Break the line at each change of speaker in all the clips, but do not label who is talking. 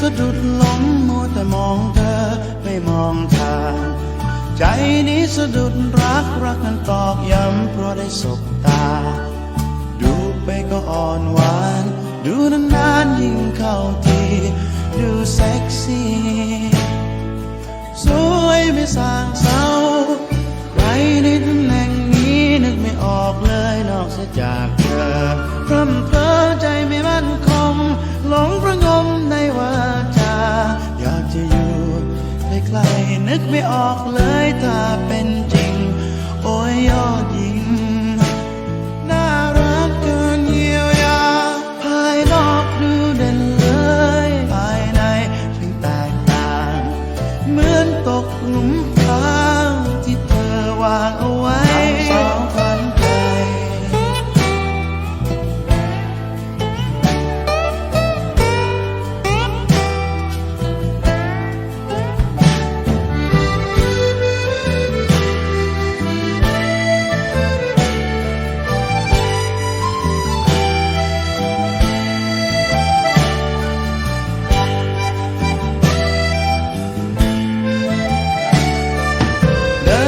สะดุดล้มมัวแต่มองเธอไม่มองทางใจนี้สะดุดรักรักนันตอกย้ำเพราะได้สบตา ดูไปก็อ่อนหวาน ดูนานๆยิ่งเข้าทีดูเซ็กซี่สวยไม่สางเศร้าใครในตำแหน่งนี้นึกไม่ออกเลยนอกเสียจากเธอพร่ำเพอใจไม่มั่นคงหลงประง กไม่ออกเลยถ้าเป็น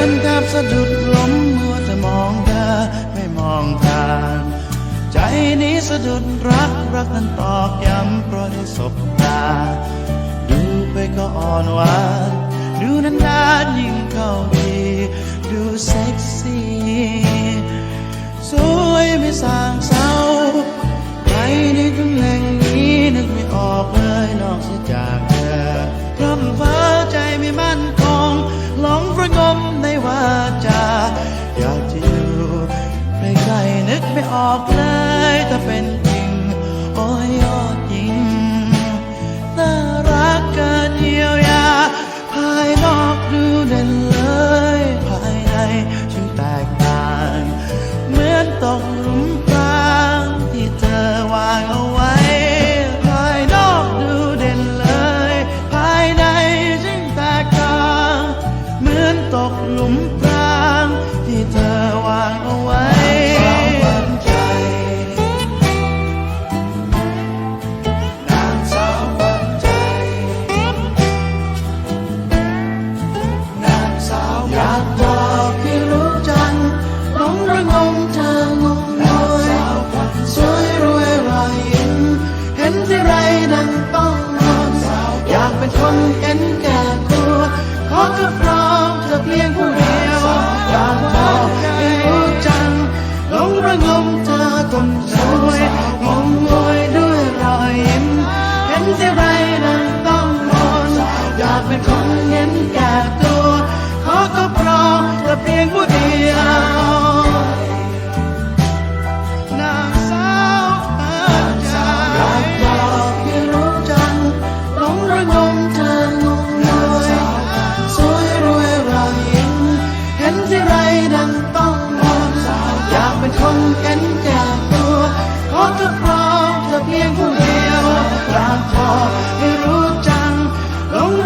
นกับสะดุดล้มมัวแต่มองเธอไม่มองทางใจนี้สะดุดรักรักนั้นตอกย้ำเพราะได้สบตา ดูไปก็อ่อนหวานดูนานๆยิ่งเข้าทีดูเซ็กซี่ ออกเลยถ้าเป็นจริง โอ้ยยอดหญิง น่ารักเกินเยียวยา ภายนอกดูเด่นเลย ภายใน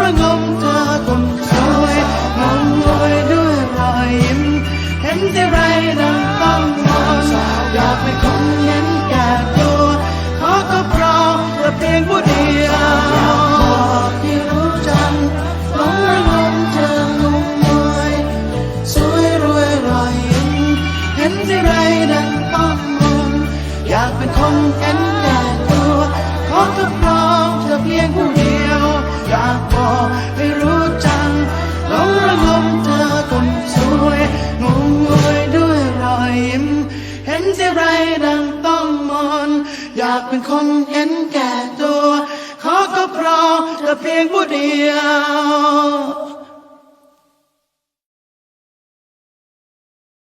ระงมเธอคนสวยงงงวยด้วยรอยยิ้ม เห็นที่ไรนั้นต้องนอนอยากเป็นคนเห็นแก่ตัวขอก็เพราะเธอเพียงผู้เดียวอยากบอกให้รู้จังหลงระงมเธองงงวยสวยรวยรอยยิ้ม เห็นที่ไรนั้นต้องมนอยากเป็นคนเห็นแก่ตัวขอท เป็นคนเห็นแก่ตัวขอก็พรอแต่เพียงผู้เดียว